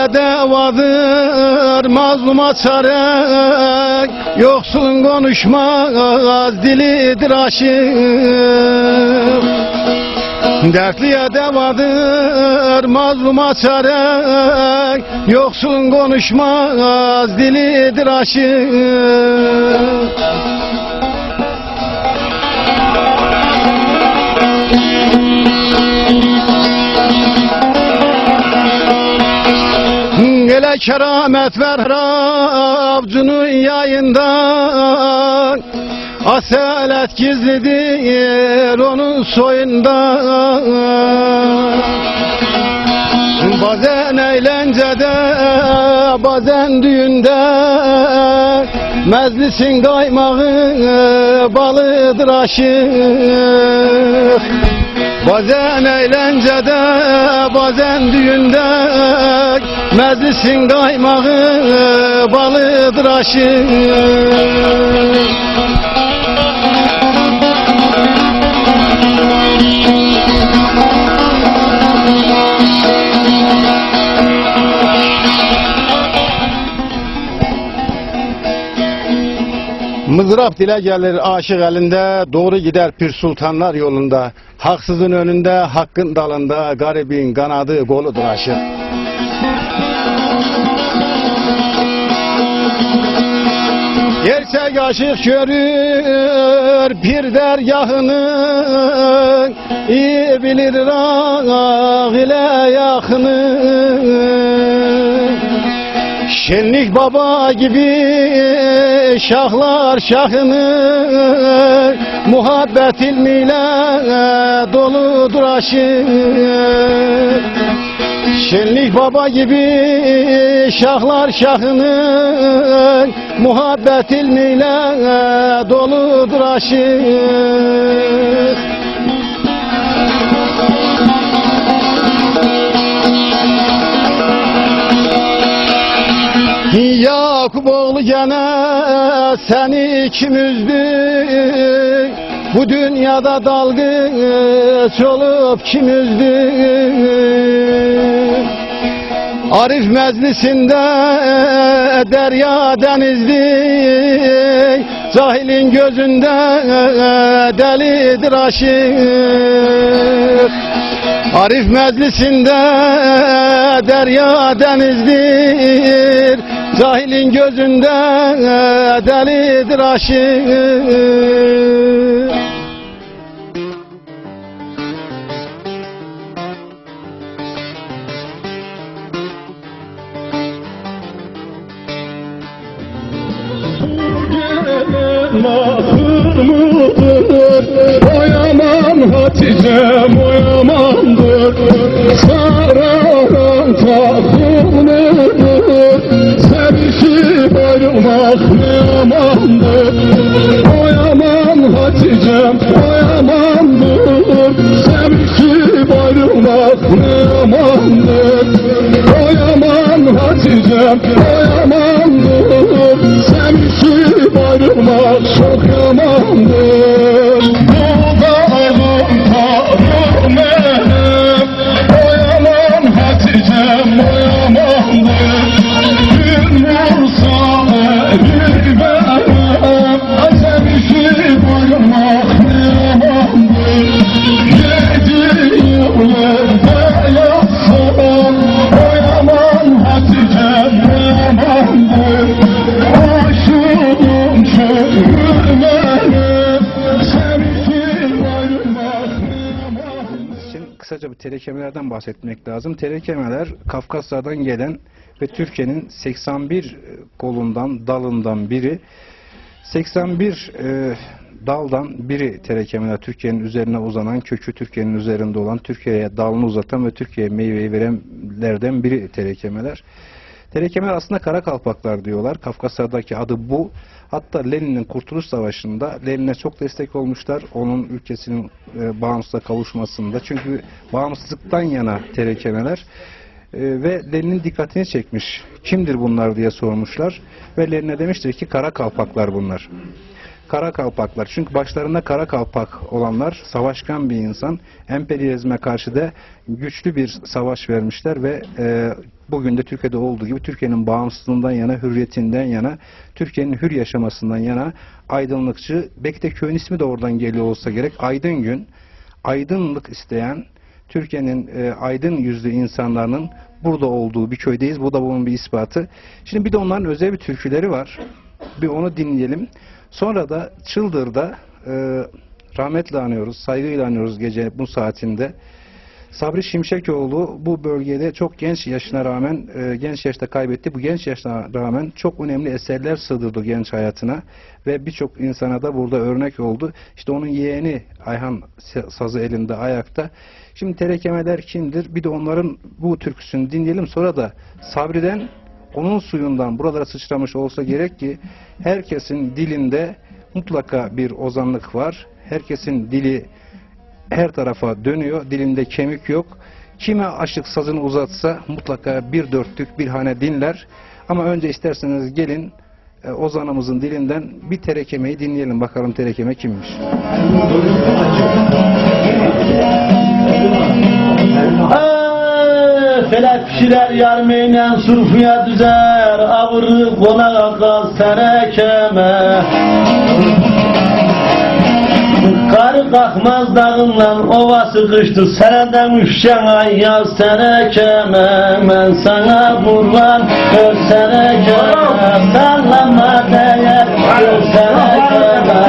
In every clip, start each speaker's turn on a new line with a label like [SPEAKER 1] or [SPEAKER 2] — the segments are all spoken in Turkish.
[SPEAKER 1] Dertliye devadır mazluma çare Yoksulun konuşmaz dilidir aşık Dertliye devadır mazluma çare Yoksulun konuşmaz dilidir aşık keramet ver Rabcunun yayından. Asalet gizlidir onun soyunda Bazen eğlencede bazen düğünde. Meclisin kaymağı balıdır aşık Bazen eğlencede bazen düğünde. Meclisin kaymağı balıdır aşık Mızrap dile gelir aşık elinde, doğru gider pir sultanlar yolunda. Haksızın önünde, hakkın dalında, garibin kanadı koludur aşık. Gerçek aşık görür bir dergahını iyi bilir ağ ile yakını Şenlik baba gibi şahlar şahını Muhabbet ilmiyle doludur aşık Şenlik baba gibi şahlar şahını Muhabbet ilmiyle doludur aşık Yakup oğlu gene seni kim üzdü Bu dünyada dalgıç olup kim üzdü Arif meclisinde derya denizli Cahilin gözünde delidir aşık. Arif meclisinde derya denizdir Cahilin gözünde delidir aşık
[SPEAKER 2] Mahır mıdır? Oyamam Hatice'm oyamandır Hatice'm oyamandır Sevişip ayrılmak çok yamandır
[SPEAKER 3] kısaca bir telekemelerden bahsetmek lazım. Telekemeler Kafkaslardan gelen ve Türkiye'nin 81 kolundan, dalından biri. 81 e, daldan biri telekemeler Türkiye'nin üzerine uzanan, kökü Türkiye'nin üzerinde olan, Türkiye'ye dalını uzatan ve Türkiye'ye meyveyi verenlerden biri telekemeler. Telekemer aslında kara kalpaklar diyorlar. Kafkaslardaki adı bu. Hatta Lenin'in Kurtuluş Savaşı'nda Lenin'e çok destek olmuşlar. Onun ülkesinin e, bağımsızlığa kavuşmasında. Çünkü bağımsızlıktan yana telekemeler. E, ve Lenin'in dikkatini çekmiş. Kimdir bunlar diye sormuşlar. Ve Lenin'e demiştir ki kara kalpaklar bunlar. Kara kalpaklar. Çünkü başlarında kara kalpak olanlar savaşkan bir insan. Emperyalizme karşı da güçlü bir savaş vermişler ve e, bugün de Türkiye'de olduğu gibi Türkiye'nin bağımsızlığından yana, hürriyetinden yana, Türkiye'nin hür yaşamasından yana aydınlıkçı, belki de köyün ismi de oradan geliyor olsa gerek, aydın gün, aydınlık isteyen, Türkiye'nin e, aydın yüzlü insanların burada olduğu bir köydeyiz. Bu da bunun bir ispatı. Şimdi bir de onların özel bir türküleri var. Bir onu dinleyelim. Sonra da Çıldır'da e, rahmetle anıyoruz, saygıyla anıyoruz gece bu saatinde. Sabri Şimşekoğlu bu bölgede çok genç yaşına rağmen, e, genç yaşta kaybetti. Bu genç yaşına rağmen çok önemli eserler sığdırdı genç hayatına ve birçok insana da burada örnek oldu. İşte onun yeğeni Ayhan sa- sazı elinde ayakta. Şimdi terekemeler kimdir? Bir de onların bu türküsünü dinleyelim. Sonra da Sabri'den onun suyundan buralara sıçramış olsa gerek ki herkesin dilinde mutlaka bir ozanlık var. Herkesin dili her tarafa dönüyor. Dilinde kemik yok. Kime aşık sazını uzatsa mutlaka bir dörtlük bir hane dinler. Ama önce isterseniz gelin e, ozanımızın dilinden bir terekemeyi dinleyelim. Bakalım terekeme kimmiş?
[SPEAKER 4] Felek pişirer yarmeyle surfuya düzer Avırı konağa kal senekeme Karı kalkmaz dağından ova sıkıştı Seneden üşen ay yaz senekeme Ben sana kurban gör senekeme Sallama değer gör senekeme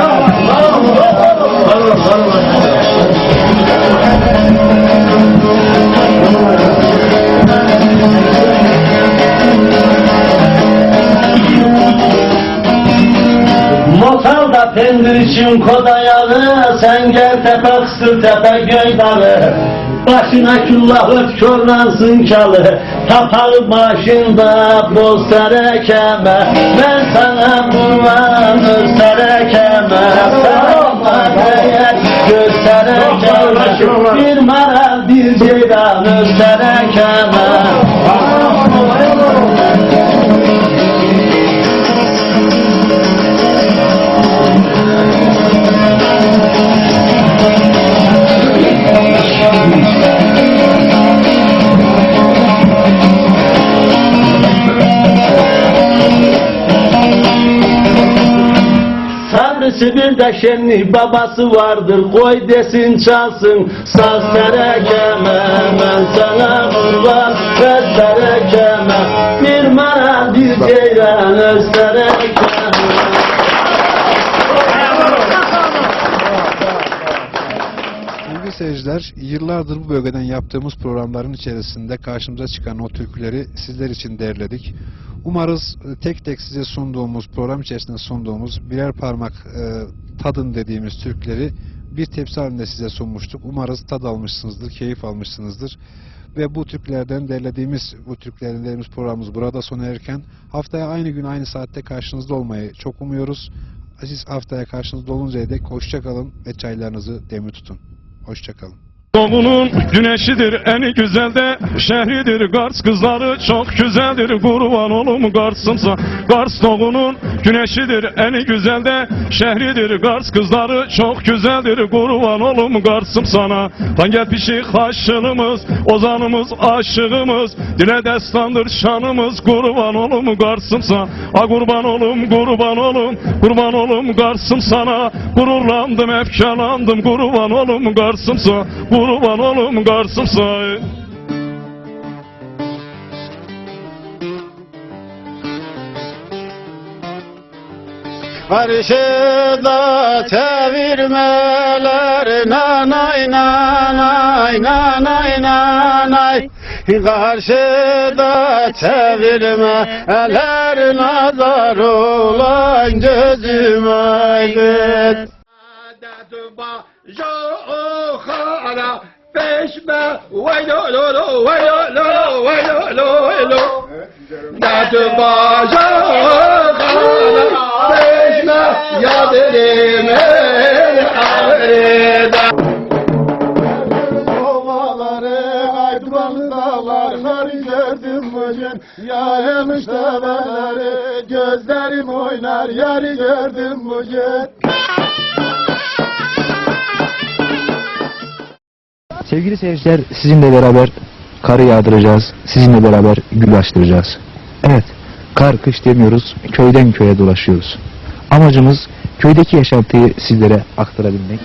[SPEAKER 4] Motalda pendir için kodayalı Sen gel tepe kısır tepe göy dalı Başına küllah öt körlansın kalı Tapağı başında boz serekeme. Ben sana kurban serekeme. Sarılma değer gösterekeme Bir maral bir ceylan gösterekeme Sabrısı bir de şenli babası vardır Koy desin çalsın. Saz terekeme Ben sana kurban. Ver terekeme Bir maral bir ceylan öz terekeme
[SPEAKER 3] seyirciler, yıllardır bu bölgeden yaptığımız programların içerisinde karşımıza çıkan o türküleri sizler için derledik. Umarız e, tek tek size sunduğumuz, program içerisinde sunduğumuz birer parmak e, tadın dediğimiz türküleri bir tepsi halinde size sunmuştuk. Umarız tad almışsınızdır, keyif almışsınızdır. Ve bu türkülerden derlediğimiz, bu derlediğimiz programımız burada sona erken haftaya aynı gün aynı saatte karşınızda olmayı çok umuyoruz. Siz haftaya karşınızda oluncaya dek hoşça kalın ve çaylarınızı demir tutun. Hoşçakalın.
[SPEAKER 2] Doğunun güneşidir en güzel de şehridir. Kars kızları çok güzeldir. Kurban olum Kars'ımsa Kars doğunun güneşidir en güzel de şehridir. Kars kızları çok güzeldir. Kurban olum Kars'ım sana. Lan gel pişik haşınımız ozanımız aşığımız. Dile destandır şanımız. Kurban olum Kars'ımsa A kurban olum kurban olum kurban olum Kars'ım sana. Gururlandım efkarlandım kurban olum Kars'ımsa kurban olum Kars'ımsa
[SPEAKER 1] Karşıda çevirmeler nanay nanay nanay nanay. Karşıda çevirmeler nazar olan gözüme git Peşme vay lo lo lo vay lo lo lo vay lo lo Dert başa kana peşme dağlar kar gördüm bugün Ya müştebeleri gözlerim oynar yarı gördüm bugün.
[SPEAKER 5] Sevgili seyirciler sizinle beraber karı yağdıracağız. Sizinle beraber gül açtıracağız. Evet kar kış demiyoruz. Köyden köye dolaşıyoruz. Amacımız köydeki yaşantıyı sizlere aktarabilmek.